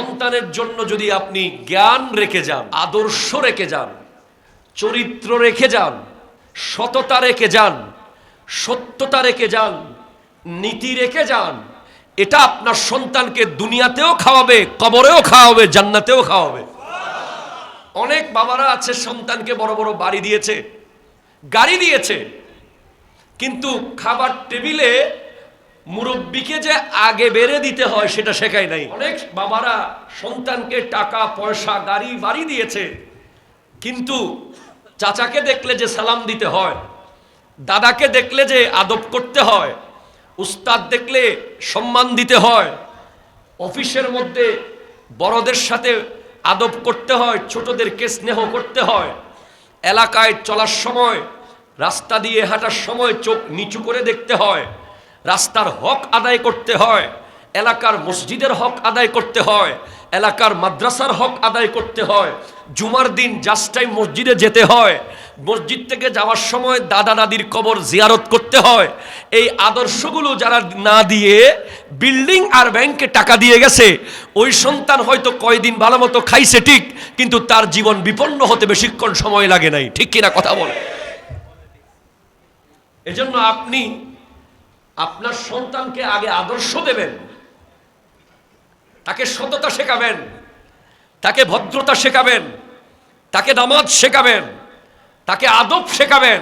সন্তানের জন্য যদি আপনি জ্ঞান রেখে যান, আদর্শ রেখে যান, চরিত্র রেখে যান, সততা রেখে যান, সত্যতা রেখে যান, নীতি রেখে যান, এটা আপনার সন্তানকে দুনিয়াতেও খাওয়াবে, কবরেও খাওয়াবে, জান্নাতেও খাওয়াবে। অনেক বাবারা আছে, সন্তানকে বড় বড় বাড়ি দিয়েছে, গাড়ি দিয়েছে, কিন্তু খাবার টেবিলে মুরব্বীকে যে আগে বেড়ে দিতে হয়, সেটা শেখায় নাই। অনেক বাবারা সন্তানকে টাকা, পয়সা, গাড়ি, বাড়ি দিয়েছে। কিন্তু চাচাকে দেখলে যে সালাম দিতে হয়, দাদাকে দেখলে যে আদব করতে হয়, উস্তাদ দেখলে সম্মান দিতে হয়, অফিসের মধ্যে বড়দের সাথে আদব করতে হয়, ছোটদেরকে স্নেহ করতে হয়, এলাকায় চলার সময়, রাস্তা দিয়ে হাঁটার সময় চোখ নিচু করে দেখতে হয় রাস্তার হক আদায় করতে হয়, এলাকার মসজিদের হক আদায় করতে হয়, এলাকার মাদ্রাসার হক আদায় করতে হয়, জুমার দিন জাস্ট টাইম মসজিদে যেতে হয়, মসজিদ থেকে যাওয়ার সময় দাদা দাদির কবর জিয়ারত করতে হয়, এই আদর্শগুলো যারা না দিয়ে বিল্ডিং আর ব্যাংকে টাকা দিয়ে গেছে, ওই সন্তান হয়তো কয়দিন ভালো মতো খাইছে ঠিক, কিন্তু তার জীবন বিপন্ন হতে বেশিক্ষণ সময় লাগে নাই, ঠিক কিনা কথা বলে। এজন্য আপনি আপনার সন্তানকে আগে আদর্শ দেবেন। তাকে সততা শেখাবেন। তাকে ভদ্রতা শেখাবেন। তাকে নামাজ শেখাবেন। তাকে আদব শেখাবেন।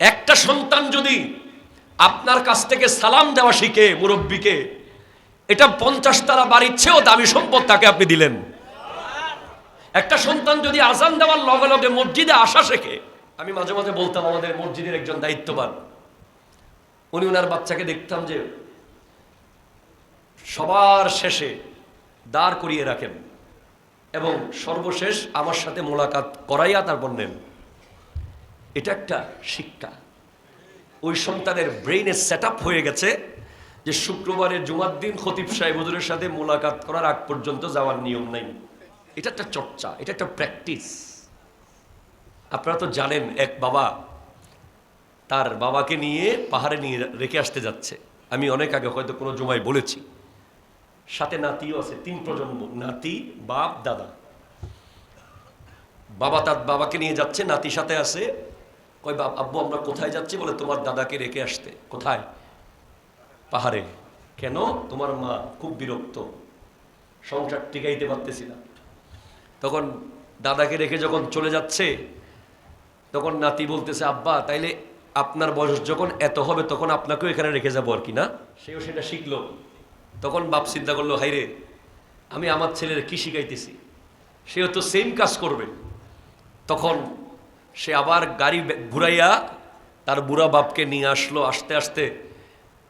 একটা সন্তান যদি আপনার কাছ থেকে সালাম দেওয়া শিখে মুরব্বীকে, এটা পঞ্চাশ তারা বাড়ির চেয়েও দামি সম্পদ তাকে আপনি দিলেন। একটা সন্তান যদি আজান দেওয়ার লগে লগে মসজিদে আসা শেখে, আমি মাঝে মাঝে বলতাম আমাদের মসজিদের একজন দায়িত্ববান উনি ওনার বাচ্চাকে দেখতাম যে সবার শেষে দাঁড় করিয়ে রাখেন এবং সর্বশেষ আমার সাথে মোলাকাত করাইয়া তারপর নেন এটা একটা শিক্ষা। ওই সন্তানের ব্রেইনে সেট হয়ে গেছে যে শুক্রবারের জুমার দিন খতিব সাহেব হুজুরের সাথে মোলাকাত করার আগ পর্যন্ত যাওয়ার নিয়ম নেই। এটা একটা চর্চা, এটা একটা প্র্যাকটিস আপনারা তো জানেন, এক বাবা তার বাবাকে নিয়ে পাহাড়ে নিয়ে রেখে আসতে যাচ্ছে। আমি অনেক আগে হয়তো কোনো জুমায় বলেছি। সাথে নাতিও আছে, তিন প্রজন্ম, নাতি, বাপ, দাদা। বাবা তার বাবাকে নিয়ে যাচ্ছে, নাতি সাথে আছে। কয়, বাপ, আব্বু, আমরা কোথায় যাচ্ছি? বলে, তোমার দাদাকে রেখে আসতে। কোথায়? পাহাড়ে। কেন? তোমার মা খুব বিরক্ত। সংসার টিকাইতে পারতেছি না। তখন দাদাকে রেখে যখন চলে যাচ্ছে, তখন নাতি বলতেছে, আব্বা, তাইলে আপনার বয়স যখন এত হবে, তখন আপনাকেও এখানে রেখে যাব আর কি, না? সেও সেটা শিখলো। তখন বাপ চিন্তা করল, হাইরে, আমি আমার ছেলের কি শিখাইতেছি? সেও তো সেম কাজ করবে। তখন সে আবার গাড়ি ঘুরাইয়া তার বুড়া বাপকে নিয়ে আসলো, আস্তে আস্তে।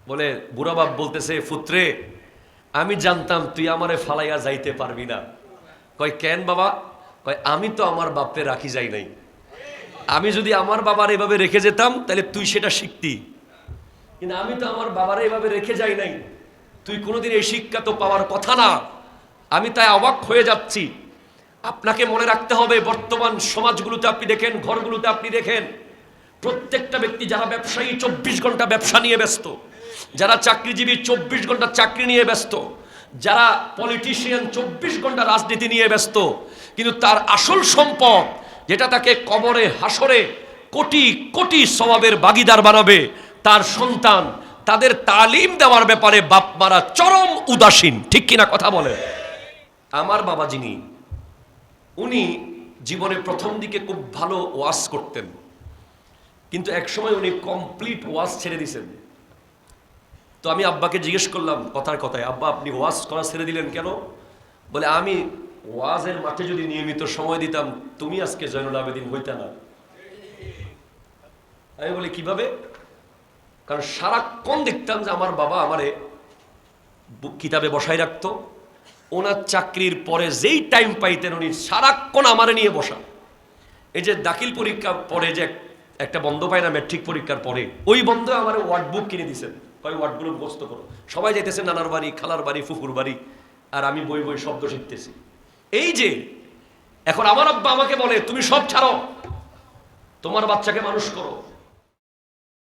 বলে, বুড়া বাপ বলতেছে পুত্রে আমি জানতাম তুই আমারে ফালাইয়া যাইতে পারবি না। কয়, কেন বাবা? কয়, আমি তো আমার বাপকে রাখি যাই নাই। আমি যদি আমার বাবার এভাবে রেখে যেতাম, তাহলে তুই সেটা শিখতি। কিন্তু আমি তো আমার বাবার এভাবে রেখে যাই নাই। তুই কোনোদিন এই শিক্ষা তো পাওয়ার কথা না। আমি তাই অবাক হয়ে যাচ্ছি। আপনাকে মনে রাখতে হবে, বর্তমান সমাজগুলোতে আপনি দেখেন, ঘরগুলোতে আপনি দেখেন, প্রত্যেকটা ব্যক্তি যারা ব্যবসায়ী, চব্বিশ ঘণ্টা ব্যবসা নিয়ে ব্যস্ত। যারা চাকরিজীবী, চব্বিশ ঘণ্টা চাকরি নিয়ে ব্যস্ত। যারা পলিটিশিয়ান চব্বিশ ঘণ্টা রাজনীতি নিয়ে ব্যস্ত। কিন্তু তার আসল সম্পদ যেটা তাকে কবরে, হাসরে কোটি কোটি স্বভাবের বাগিদার বানাবে। তার সন্তান, তাদের তালিম দেওয়ার ব্যাপারে বাপ মারা চরম উদাসীন। ঠিক কিনা কথা বলে? আমার বাবা যিনি, উনি জীবনে প্রথম দিকে খুব ভালো ওয়াজ করতেন। কিন্তু একসময় উনি কমপ্লিট ওয়াজ ছেড়ে দিয়েছেন। তো আমি আব্বাকে জিজ্ঞেস করলাম কথার কথায়, আব্বা, আপনি ওয়াজ করা ছেড়ে দিলেন কেন? বলে, আমি ওয়াজের মাঠে যদি নিয়মিত সময় দিতাম, তুমি আজকে জয়নুল আবেদিন হইতে না। আমি বলি, কীভাবে? কারণ সারাক্ষণ দেখতাম যে আমার বাবা আমারে কিতাবে বসাই রাখতো। ওনার চাকরির পরে যেই টাইম পাইতেন উনি সারাক্ষণ আমারে নিয়ে বসা এই যে দাখিল পরীক্ষা পরে যে একটা বন্ধ পায় না ম্যাট্রিক পরীক্ষার পরে, ওই বন্ধ আমার ওয়ার্ড বুক কিনে দিছেন। ওই ওয়ার্ডগুলো মুখস্থ করো। সবাই যাইতেছে, নানার বাড়ি, খালার বাড়ি, ফুফুর বাড়ি, আর আমি বই বই শব্দ শিখতেছি। এই যে এখন আমার আব্বা আমাকে বলে তুমি সব ছাড়ো। তোমার বাচ্চাকে মানুষ করো।